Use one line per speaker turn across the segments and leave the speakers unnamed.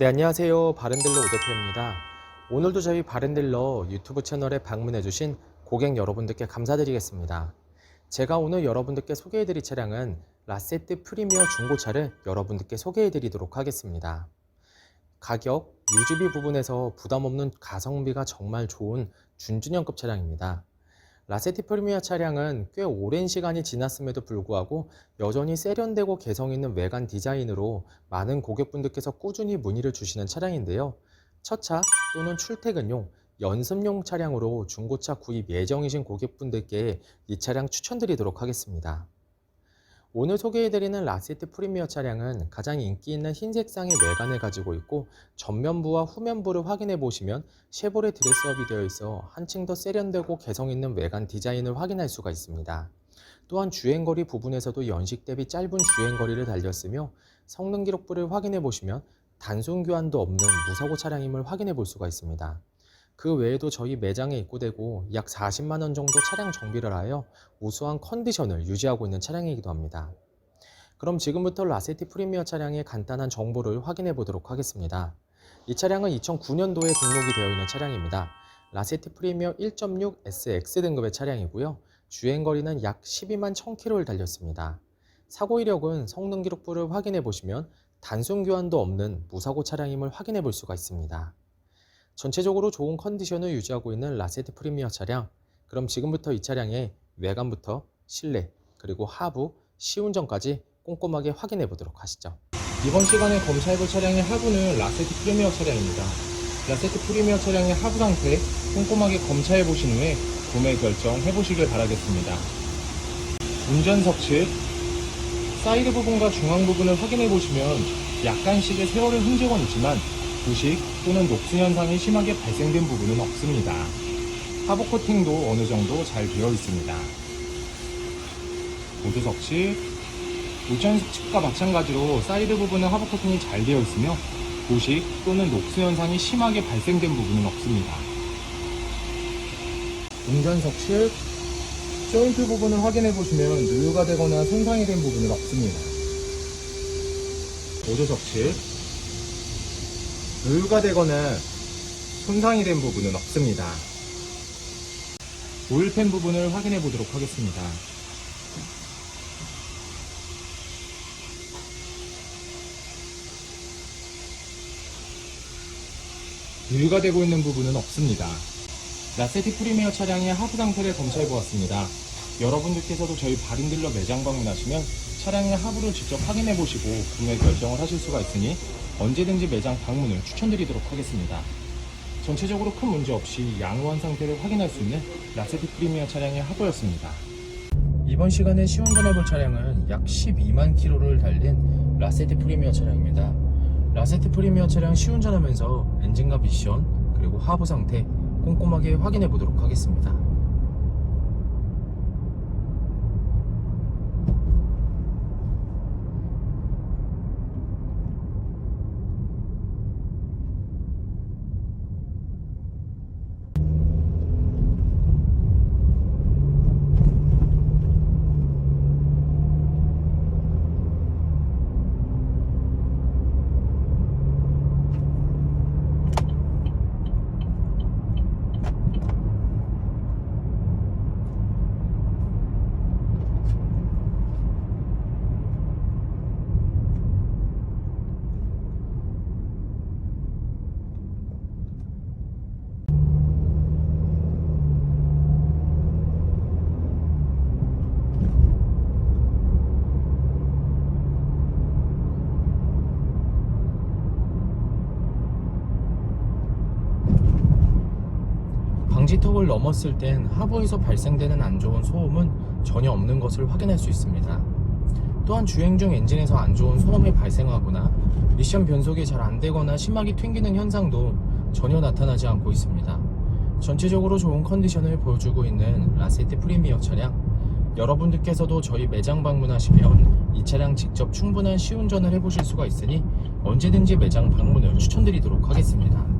네, 안녕하세요. 바른딜러 오대표입니다. 오늘도 저희 바른딜러 유튜브 채널에 방문해주신 고객 여러분들께 감사드리겠습니다. 제가 오늘 여러분들께 소개해드릴 차량은 라세트 프리미어 중고차를 여러분들께 소개해드리도록 하겠습니다. 가격, 유지비 부분에서 부담 없는 가성비가 정말 좋은 준준형급 차량입니다. 라세티 프리미어 차량은 꽤 오랜 시간이 지났음에도 불구하고 여전히 세련되고 개성 있는 외관 디자인으로 많은 고객분들께서 꾸준히 문의를 주시는 차량인데요. 첫차 또는 출퇴근용, 연습용 차량으로 중고차 구입 예정이신 고객분들께 이 차량 추천드리도록 하겠습니다. 오늘 소개해드리는 라세트 프리미어 차량은 가장 인기 있는 흰색상의 외관을 가지고 있고 전면부와 후면부를 확인해 보시면 쉐보레 드레스업이 되어 있어 한층 더 세련되고 개성 있는 외관 디자인을 확인할 수가 있습니다. 또한 주행거리 부분에서도 연식 대비 짧은 주행거리를 달렸으며 성능 기록부를 확인해 보시면 단순 교환도 없는 무사고 차량임을 확인해 볼 수가 있습니다. 그 외에도 저희 매장에 입고되고 약 40만 원 정도 차량 정비를 하여 우수한 컨디션을 유지하고 있는 차량이기도 합니다. 그럼 지금부터 라세티 프리미어 차량의 간단한 정보를 확인해 보도록 하겠습니다. 이 차량은 2009년도에 등록이 되어 있는 차량입니다. 라세티 프리미어 1.6 SX 등급의 차량이고요. 주행거리는 약 12만 1000km를 달렸습니다. 사고 이력은 성능 기록부를 확인해 보시면 단순 교환도 없는 무사고 차량임을 확인해 볼 수가 있습니다. 전체적으로 좋은 컨디션을 유지하고 있는 라세트 프리미어 차량. 그럼 지금부터 이 차량의 외관부터 실내 그리고 하부, 시운전까지 꼼꼼하게 확인해 보도록 하시죠.
이번 시간에 검사해 볼 차량의 하부는 라세트 프리미어 차량입니다. 라세트 프리미어 차량의 하부 상태 꼼꼼하게 검사해 보신 후에 구매 결정해 보시길 바라겠습니다. 운전석 측 사이드 부분과 중앙 부분을 확인해 보시면 약간씩의 세월의 흔적은 있지만 부식 또는 녹슨 현상이 심하게 발생된 부분은 없습니다. 하부 코팅도 어느 정도 잘 되어 있습니다. 보조석 측 우전석 측과 마찬가지로 사이드 부분은 하부 코팅이 잘 되어 있으며 부식 또는 녹슨 현상이 심하게 발생된 부분은 없습니다. 운전석 측 조인트 부분을 확인해 보시면 누유가 되거나 손상이 된 부분은 없습니다. 보조석 측 누유가 되거나 손상이 된 부분은 없습니다. 오일팬 부분을 확인해 보도록 하겠습니다. 누유가 되고 있는 부분은 없습니다. 라세티 프리미어 차량의 하부 상태를 검사해 보았습니다. 여러분들께서도 저희 바린딜러 매장 방문하시면 차량의 하부를 직접 확인해 보시고 구매 결정을 하실 수가 있으니 언제든지 매장 방문을 추천드리도록 하겠습니다. 전체적으로 큰 문제 없이 양호한 상태를 확인할 수 있는 라세티 프리미어 차량의 하부였습니다.
이번 시간에 시운전해 볼 차량은 약 12만 킬로를 달린 라세티 프리미어 차량입니다. 라세티 프리미어 차량 시운전하면서 엔진과 미션 그리고 하부 상태 꼼꼼하게 확인해 보도록 하겠습니다. 방지턱을 넘었을 땐 하부에서 발생되는 안 좋은 소음은 전혀 없는 것을 확인할 수 있습니다. 또한 주행 중 엔진에서 안 좋은 소음이 발생하거나 미션 변속이 잘 안 되거나 심하게 튕기는 현상도 전혀 나타나지 않고 있습니다. 전체적으로 좋은 컨디션을 보여주고 있는 라세트 프리미어 차량. 여러분들께서도 저희 매장 방문하시면 이 차량 직접 충분한 시운전을 해보실 수가 있으니 언제든지 매장 방문을 추천드리도록 하겠습니다.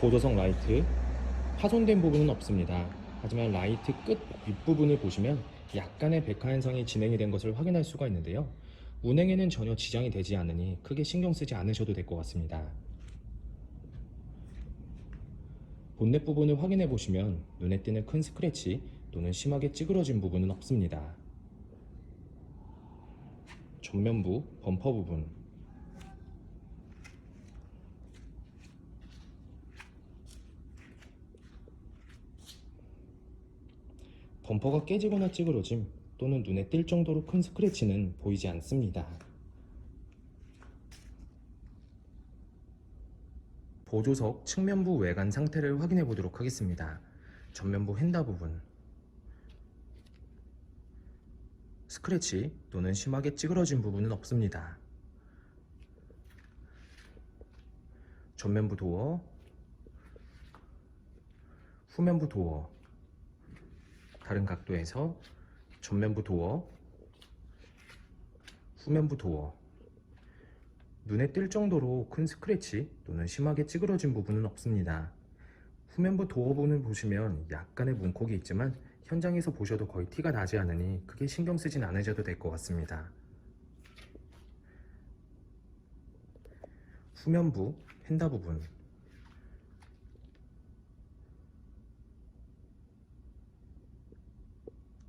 보조석 라이트 파손된 부분은 없습니다. 하지만 라이트 끝 윗부분을 보시면 약간의 백화 현상이 진행이 된 것을 확인할 수가 있는데요. 운행에는 전혀 지장이 되지 않으니 크게 신경 쓰지 않으셔도 될 것 같습니다. 본넷 부분을 확인해 보시면 눈에 띄는 큰 스크래치 또는 심하게 찌그러진 부분은 없습니다. 전면부 범퍼 부분 범퍼가 깨지거나 찌그러짐 또는 눈에 띌 정도로 큰 스크래치는 보이지 않습니다. 보조석 측면부 외관 상태를 확인해 보도록 하겠습니다. 전면부 휀다 부분 스크래치 또는 심하게 찌그러진 부분은 없습니다. 전면부 도어 후면부 도어 다른 각도에서 전면부 도어, 후면부 도어 눈에 띌 정도로 큰 스크래치 또는 심하게 찌그러진 부분은 없습니다. 후면부 도어 부분을 보시면 약간의 문콕이 있지만 현장에서 보셔도 거의 티가 나지 않으니 크게 신경 쓰진 않으셔도 될 것 같습니다. 후면부 휀다 부분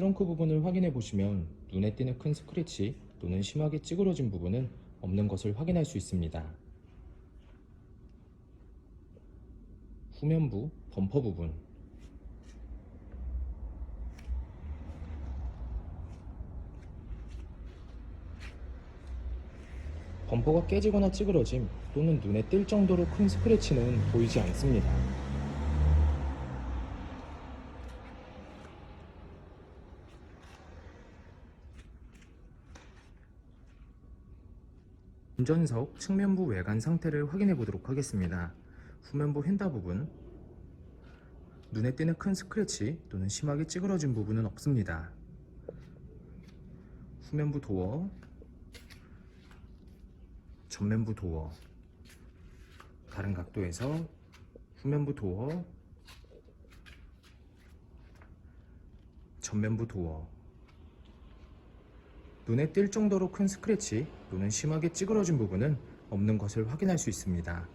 트렁크 부분을 확인해 보시면 눈에 띄는 큰 스크래치 또는 심하게 찌그러진 부분은 없는 것을 확인할 수 있습니다. 후면부 범퍼 부분 범퍼가 깨지거나 찌그러짐 또는 눈에 띌 정도로 큰 스크래치는 보이지 않습니다. 운전석 측면부 외관 상태를 확인해 보도록 하겠습니다. 후면부 휀다 부분 눈에 띄는 큰 스크래치 또는 심하게 찌그러진 부분은 없습니다. 후면부 도어 전면부 도어 다른 각도에서 후면부 도어 전면부 도어 눈에 띌 정도로 큰 스크래치 또는 심하게 찌그러진 부분은 없는 것을 확인할 수 있습니다.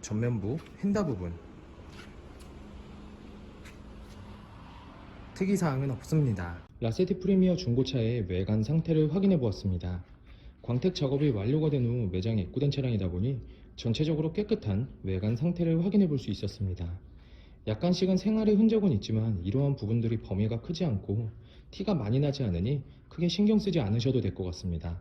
전면부 휀다 부분 특이사항은 없습니다. 라세티 프리미어 중고차의 외관 상태를 확인해 보았습니다. 광택 작업이 완료가 된 후 매장에 입고된 차량이다 보니 전체적으로 깨끗한 외관 상태를 확인해 볼 수 있었습니다. 약간씩은 생활의 흔적은 있지만 이러한 부분들이 범위가 크지 않고 티가 많이 나지 않으니 크게 신경 쓰지 않으셔도 될 것 같습니다.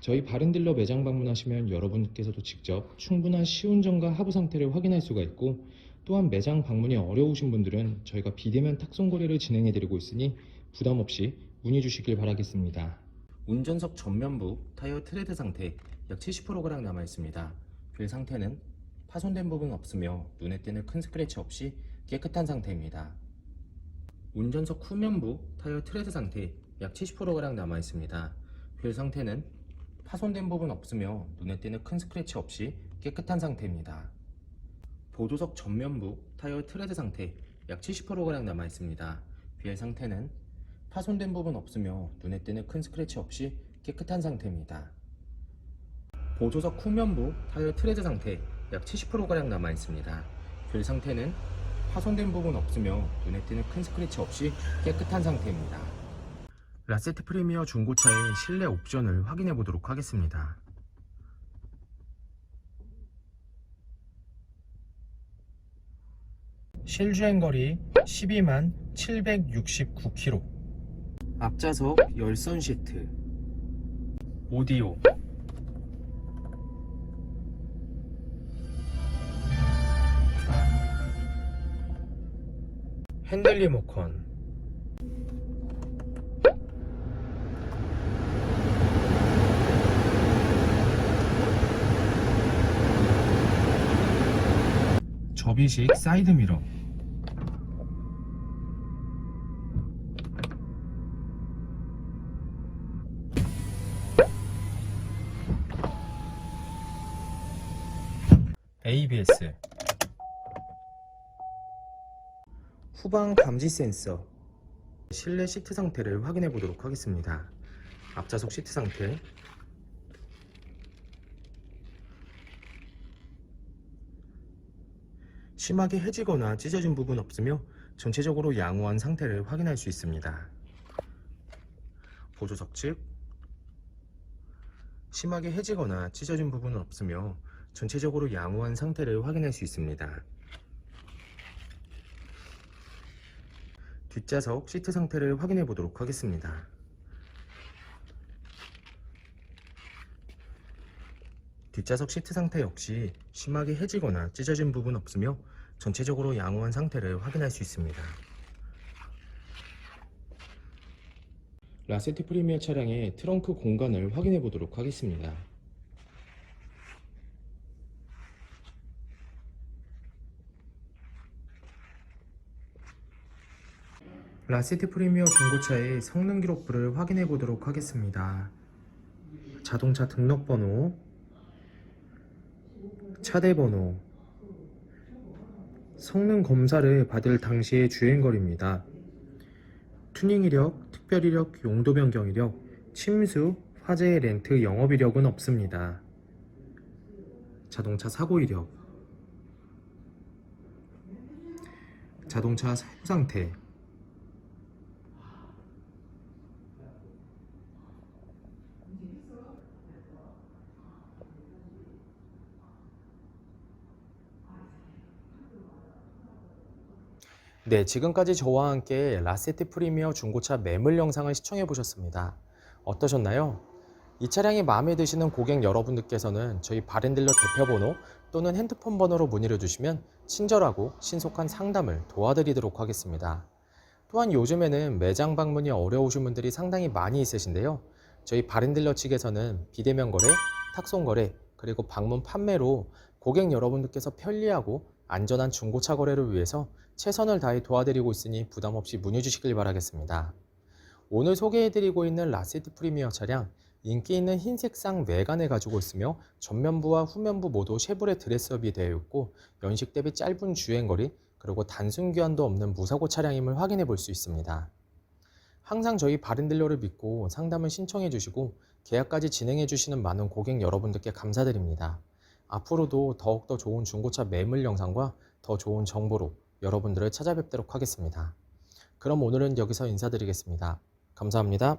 저희 바른딜러 매장 방문하시면 여러분께서도 직접 충분한 시운전과 하부 상태를 확인할 수가 있고 또한 매장 방문이 어려우신 분들은 저희가 비대면 탁송 거래를 진행해 드리고 있으니 부담 없이 문의 주시길 바라겠습니다. 운전석 전면부 타이어 트레드 상태 약 70%가량 남아 있습니다. 휠 상태는 파손된 부분 없으며 눈에 띄는 큰 스크래치 없이 깨끗한 상태입니다. 운전석 후면부 타이어 트레드 상태 약 70%가량 남아 있습니다. 휠 상태는 파손된 부분 없으며 눈에 띄는 큰 스크래치 없이 깨끗한 상태입니다. 보조석 전면부 타이어 트레드 상태 약 70%가량 남아 있습니다. 휠 상태는
파손된 부분 없으며 눈에 띄는 큰 스크래치 없이 깨끗한 상태입니다. 보조석 후면부 타이어 트레드 상태 약 70%가량 남아 있습니다. 휠 상태는 파손된 부분 없으며 눈에 띄는 큰 스크래치 없이 깨끗한 상태입니다. 라세트 프리미어 중고차의 실내 옵션을 확인해 보도록 하겠습니다. 실주행거리 12만 769km 앞좌석 열선 시트 오디오 핸들 리모컨. 접이식 사이드 미러. ABS 후방 감지 센서 실내 시트 상태를 확인해 보도록 하겠습니다. 앞좌석 시트 상태 심하게 해지거나 찢어진 부분 없으며 전체적으로 양호한 상태를 확인할 수 있습니다. 보조석 측 심하게 해지거나 찢어진 부분은 없으며 전체적으로 양호한 상태를 확인할 수 있습니다. 뒷좌석 시트 상태를 확인해 보도록 하겠습니다. 뒷좌석 시트 상태 역시 심하게 해지거나 찢어진 부분 없으며 전체적으로 양호한 상태를 확인할 수 있습니다. 라세티 프리미어 차량의 트렁크 공간을 확인해 보도록 하겠습니다. 라세티 프리미어 중고차의 성능 기록부를 확인해 보도록 하겠습니다. 자동차 등록번호, 차대 번호, 성능 검사를 받을 당시의 주행거리입니다. 튜닝 이력, 특별 이력, 용도 변경 이력, 침수, 화재 렌트 영업 이력은 없습니다. 자동차 사고 이력, 자동차 사용 상태, 네, 지금까지 저와 함께 라세티 프리미어 중고차 매물 영상을 시청해 보셨습니다. 어떠셨나요? 이 차량이 마음에 드시는 고객 여러분들께서는 저희 바렌딜러 대표번호 또는 핸드폰 번호로 문의를 주시면 친절하고 신속한 상담을 도와드리도록 하겠습니다. 또한 요즘에는 매장 방문이 어려우신 분들이 상당히 많이 있으신데요. 저희 바렌딜러 측에서는 비대면 거래, 탁송 거래, 그리고 방문 판매로 고객 여러분들께서 편리하고 안전한 중고차 거래를 위해서 최선을 다해 도와드리고 있으니 부담 없이 문의 주시길 바라겠습니다. 오늘 소개해드리고 있는 라세트 프리미어 차량 인기 있는 흰색상 외관을 가지고 있으며 전면부와 후면부 모두 쉐보레 드레스업이 되어 있고 연식 대비 짧은 주행거리 그리고 단순 교환도 없는 무사고 차량임을 확인해 볼 수 있습니다. 항상 저희 바른딜러를 믿고 상담을 신청해 주시고 계약까지 진행해 주시는 많은 고객 여러분들께 감사드립니다. 앞으로도 더욱더 좋은 중고차 매물 영상과 더 좋은 정보로 여러분들을 찾아뵙도록 하겠습니다. 그럼 오늘은 여기서 인사드리겠습니다. 감사합니다.